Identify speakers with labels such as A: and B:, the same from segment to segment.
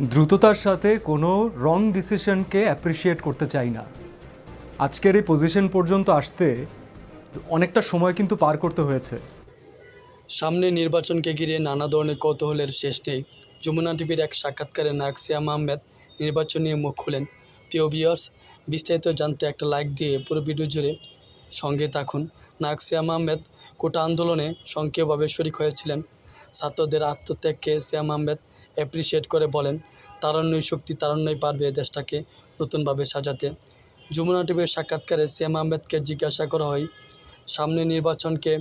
A: দ্রুততার সাথে কোনো রং ডিসিশনকে অ্যাপ্রিসিয়েট করতে চাই না। আজকের এই পজিশন পর্যন্ত আসতে অনেকটা সময় কিন্তু পার করতে হয়েছে।
B: সামনে নির্বাচনকে ঘিরে নানা ধরনের কৌতূহলের শেষ নেই যমুনা টিভির এক সাক্ষাৎকারে নায়ক সিয়াম আহমেদ নির্বাচন নিয়ে মুখ খুলেন। প্রিয় ভিউয়ার্স বিস্তারিত জানতে একটা লাইক দিয়ে পুরো ভিডিও জুড়ে সঙ্গে থাকুন। নায়ক সিয়াম আহমেদ কোটা আন্দোলনে সক্রিয়ভাবে শরিক হয়েছিলেন। ছাত্রদের আত্মত্যাগকে সিয়াম আহমেদ অ্যাপ্রিসিয়েট করে বলেন, তারণ্যই শক্তি, তারণ্যই পারবে দেশটাকে নতুনভাবে সাজাতে। যমুনা টিভির সাক্ষাৎকারে শ্যাম আহমেদকে জিজ্ঞাসা করা হয়, সামনে নির্বাচনকে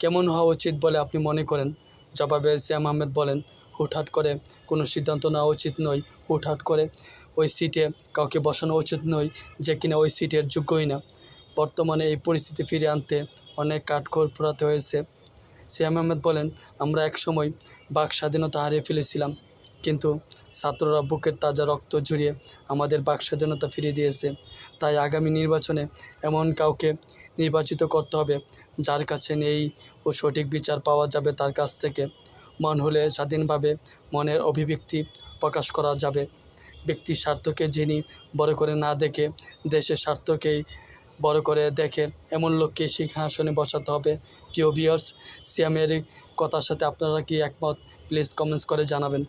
B: কেমন হওয়া উচিত বলে আপনি মনে করেন? জবাবে শ্যাম আহমেদ বলেন, হুটহাট করে কোনো সিদ্ধান্ত নেওয়া উচিত নয়, হুটহাট করে ওই সিটে কাউকে বসানো উচিত নয় যে কিনা ওই সিটের যোগ্যই না। বর্তমানে এই পরিস্থিতি ফিরে আনতে অনেক কাঠখড় পোড়াতে হয়েছে। শ্যাম আহমেদ বলেন, আমরা একসময় বাক স্বাধীনতা হারিয়ে ফেলেছিলাম, কিন্তু ছাত্ররা বুকের তাজা রক্ত ঝরিয়ে আমাদের বাক স্বাধীনতা ফিরিয়ে দিয়েছে। তাই আগামী নির্বাচনে এমন কাউকে নির্বাচিত করতে হবে, যার কাছে নেই ও সঠিক বিচার পাওয়া যাবে তার কাছ থেকে। মন হলে স্বাধীনভাবে মনের অভিব্যক্তি প্রকাশ করা যাবে। ব্যক্তির স্বার্থকে যিনি বড় করে না দেখে দেশের স্বার্থকেই বড় করে দেখে এমন লোককে সিংহাসনে বসাতে হবে। প্রিয় ভিউয়ার্স সিয়ামের কথার সাথে আপনারা কি একমত? প্লিজ কমেন্টস করে জানাবেন।